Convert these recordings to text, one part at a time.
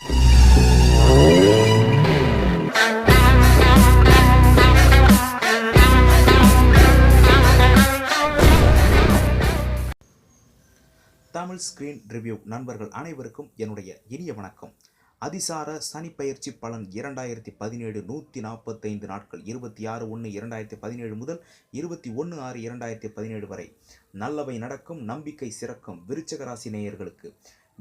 Tamil screen review நண்பர்கள் அனைவருக்கும் என்னுடைய இனிய வணக்கம். அதிசார சனிப்பயிற்சி பலன் இரண்டாயிரத்தி பதினேழு நூற்றி நாற்பத்தைந்து நாட்கள் இருபத்தி ஆறு ஒன்று இரண்டாயிரத்தி பதினேழு முதல் இருபத்தி ஒன்று ஆறு இரண்டாயிரத்தி பதினேழு வரை. நல்லவை நடக்கும் நம்பிக்கை சிறக்கும் விருச்சகராசி நேயர்களுக்கு.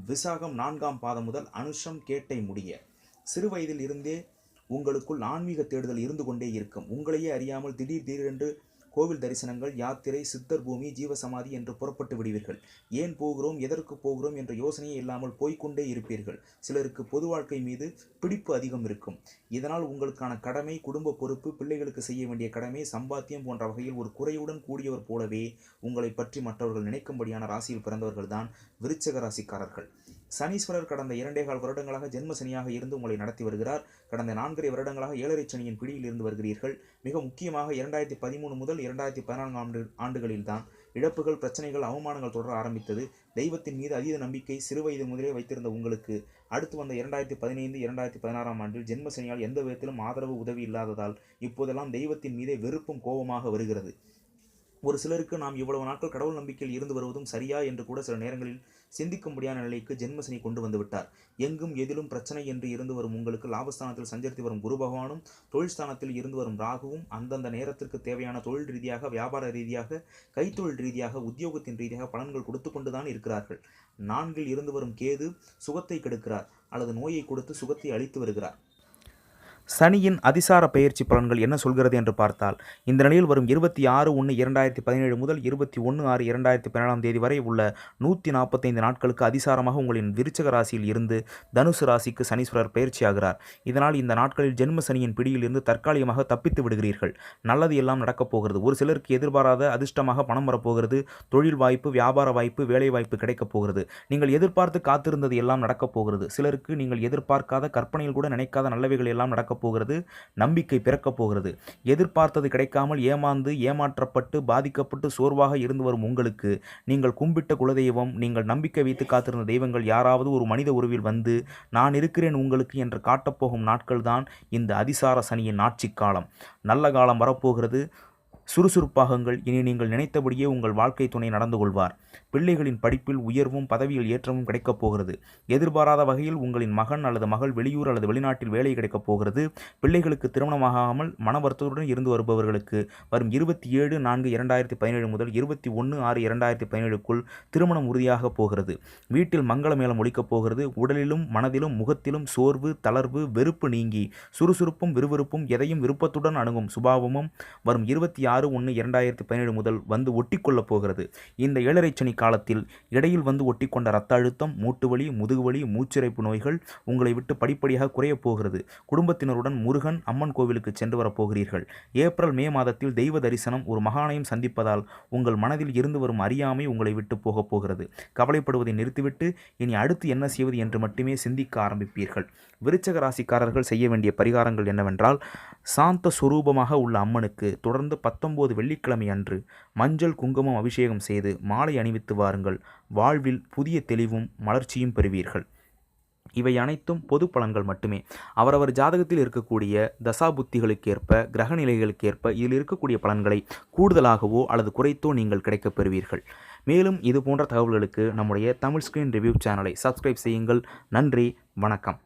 விசாகம் நான்காம் பாதம் முதல் அனுஷம் கேட்டை முடிய சிறு வயதில் இருந்தே உங்களுக்குள் ஆன்மீக தேடுதல் இருந்து கொண்டே இருக்கும். உங்களையே அறியாமல் திடீர் திடீரென்று கோவில் தரிசனங்கள் யாத்திரை சித்தர் பூமி ஜீவசமாதி என்று புறப்பட்டு விடுவீர்கள். ஏன் போகிறோம் எதற்கு போகிறோம் என்ற யோசனையே இல்லாமல் போய்க்கொண்டே இருப்பீர்கள். சிலருக்கு பொது வாழ்க்கை மீது பிடிப்பு அதிகம் இருக்கும். இதனால் உங்களுக்கான கடமை குடும்ப பொறுப்பு பிள்ளைகளுக்கு செய்ய வேண்டிய கடமை சம்பாத்தியம் போன்ற வகையில் ஒரு குறையுடன் கூடியவர் போலவே உங்களை பற்றி மற்றவர்கள் நினைக்கும்படியான ராசியில் பிறந்தவர்கள்தான் விருச்சக ராசிக்காரர்கள். சனீஸ்வரர் கடந்த இரண்டே கால் வருடங்களாக ஜென்ம சனியாக இருந்து உங்களை நடத்தி வருகிறார். கடந்த நான்கரை வருடங்களாக ஏழரை சனியின் பிடியில் இருந்து வருகிறீர்கள். மிக முக்கியமாக இரண்டாயிரத்தி பதிமூணு முதல் இரண்டாயிரத்தி பதினான்கு ஆண்டு ஆண்டுகளில்தான் இழப்புகள் பிரச்சனைகள் அவமானங்கள் தொடர ஆரம்பித்தது. தெய்வத்தின் மீது அதீத நம்பிக்கை சிறுவயது முதலே வைத்திருந்த உங்களுக்கு அடுத்து வந்த இரண்டாயிரத்தி பதினைந்து இரண்டாயிரத்தி பதினாறாம் ஆண்டில் ஜென்ம சனியால் எந்த விதத்திலும் ஆதரவு உதவி இல்லாததால் இப்போதெல்லாம் தெய்வத்தின் மீதே வெறுப்பும் கோபமாக வருகிறது. ஒரு சிலருக்கு நாம் இவ்வளவு நாட்கள் கடவுள் நம்பிக்கையில் இருந்து வருவதும் சரியா என்று கூட சில நேரங்களில் சிந்திக்கும்படியான நிலைக்கு ஜென்மசனி கொண்டு வந்துவிட்டார் எங்கும் எதிலும் பிரச்சனை என்று இருந்து வரும் உங்களுக்கு லாபஸ்தானத்தில் சஞ்சரித்து வரும் குரு பகவானும் தொழில் ஸ்தானத்தில் இருந்து வரும் ராகுவும் அந்தந்த நேரத்திற்கு தேவையான தொழில் ரீதியாக வியாபார ரீதியாக கைத்தொழில் ரீதியாக உத்தியோகத்தின் ரீதியாக பலன்கள் கொடுத்து கொண்டுதான் இருக்கிறார்கள். நான்கில் இருந்து வரும் கேது சுகத்தை கெடுக்கிறார். அல்லது நோயை கொடுத்து சுகத்தை அளித்து வருகிறார். சனியின் அதிசார பயிற்சி பலன்கள் என்ன சொல்கிறது என்று பார்த்தால் இந்த நிலையில் வரும் இருபத்தி ஆறு ஒன்று இரண்டாயிரத்தி பதினேழு முதல் இருபத்தி ஒன்று ஆறு இரண்டாயிரத்தி பதினேழாம் தேதி வரை உள்ள நூற்றி நாற்பத்தைந்து நாட்களுக்கு அதிசாரமாக உங்களின் விருச்சக ராசியில் இருந்து தனுசு ராசிக்கு சனீஸ்வரர் பயிற்சியாகிறார் இதனால் இந்த நாட்களில் ஜென்ம சனியின் பிடியில் இருந்து தற்காலிகமாக தப்பித்து விடுகிறீர்கள். நல்லது எல்லாம் நடக்கப் போகிறது. ஒரு சிலருக்கு எதிர்பாராத அதிர்ஷ்டமாக பணம் வரப்போகிறது. தொழில் வாய்ப்பு வியாபார வாய்ப்பு வேலை வாய்ப்பு கிடைக்கப் போகிறது. நீங்கள் எதிர்பார்த்து காத்திருந்தது எல்லாம் நடக்கப் போகிறது. சிலருக்கு நீங்கள் எதிர்பார்க்காத கற்பனையில் கூட நினைக்காத நல்லவைகள் எல்லாம் நடக்கப் போகிறது நம்பிக்கை பிறக்கப் போகிறது. எதிர்பார்த்தது கிடைக்காமல் ஏமாந்து ஏமாற்றப்பட்டு பாதிக்கப்பட்டு சோர்வாக இருந்து வரும் உங்களுக்கு நீங்கள் கும்பிட்ட குலதெய்வம் நீங்கள் நம்பிக்கை வைத்து காத்திருந்த தெய்வங்கள் யாராவது ஒரு மனித உருவில் வந்து நான் இருக்கிறேன் உங்களுக்கு என்று காட்டப்போகும் நாட்கள்தான் இந்த அதிசார சனியின் ஆட்சி காலம். நல்ல காலம் வரப்போகிறது. சுறுசுறுப்பாகுங்கள். இனி நீங்கள் நினைத்தபடியே உங்கள் வாழ்க்கை துணை நடந்து கொள்வார் பிள்ளைகளின் படிப்பில் உயர்வும் பதவியில் ஏற்றமும் கிடைக்கப் போகிறது. எதிர்பாராத வகையில் உங்களின் மகன் அல்லது மகள் வெளியூர் அல்லது வெளிநாட்டில் வேலை கிடைக்கப் போகிறது. பிள்ளைகளுக்கு திருமணமாகாமல் மன வருத்தத்துடன் இருந்து வருபவர்களுக்கு வரும் இருபத்தி ஏழு நான்கு இரண்டாயிரத்தி பதினேழு முதல் இருபத்தி ஒன்று ஆறு இரண்டாயிரத்தி பதினேழுக்குள் திருமணம் உறுதியாக போகிறது. வீட்டில் மங்கள மேளம் ஒழிக்கப் போகிறது. உடலிலும் மனதிலும் முகத்திலும் சோர்வு தளர்வு வெறுப்பு நீங்கி சுறுசுறுப்பும் விறுவிறுப்பும் எதையும் விருப்பத்துடன் அணுகும் சுபாவமும் வரும் இருபத்தி ஆறு ஒன்று இரண்டாயிரத்தி பதினேழு முதல் வந்து ஒட்டிக்கொள்ளப் போகிறது. இந்த ஏழரை சனி காலத்தில் இடையில் வந்து ஒட்டிக்கொண்ட இரத்த அழுத்தம் மூட்டுவலி முதுகுவலி மூச்சிறைப்பு நோய்கள் உங்களை விட்டு படிப்படியாக குறையப் போகிறது. குடும்பத்தினருடன் முருகன் அம்மன் கோவிலுக்கு சென்று வரப்போகிறீர்கள் ஏப்ரல் மே மாதத்தில் தெய்வ தரிசனம் ஒரு மகானையும் சந்திப்பதால் உங்கள் மனதில் இருந்து வரும் அறியாமை உங்களை விட்டு போகப் போகிறது. கவலைப்படுவதை நிறுத்திவிட்டு இனி அடுத்து என்ன செய்வது என்று மட்டுமே சிந்திக்க ஆரம்பிப்பீர்கள். விருச்சக ராசிக்காரர்கள் செய்ய வேண்டிய பரிகாரங்கள் என்னவென்றால் சாந்த சுரூபமாக உள்ள அம்மனுக்கு தொடர்ந்து பத்தொன்பது வெள்ளிக்கிழமை அன்று மஞ்சள் குங்குமம் அபிஷேகம் செய்து மாலை அணிவித்து வாருங்கள். வாழ்வில் புதிய தெளிவும் மலர்ச்சியும் பெறுவீர்கள். இவை அனைத்தும் பொது பலன்கள் மட்டுமே. அவரவர் ஜாதகத்தில் இருக்கக்கூடிய தசா புத்திகளுக்கேற்ப கிரக நிலைகளுக்கேற்ப இதில் இருக்கக்கூடிய பலன்களை கூடுதலாகவோ அல்லது குறைத்தோ நீங்கள் கிடைக்கப் பெறுவீர்கள். மேலும் இது போன்ற தகவல்களுக்கு நம்முடைய தமிழ் ஸ்கிரீன் ரிவ்யூ சேனலை சப்ஸ்கிரைப் செய்யுங்கள். நன்றி வணக்கம்.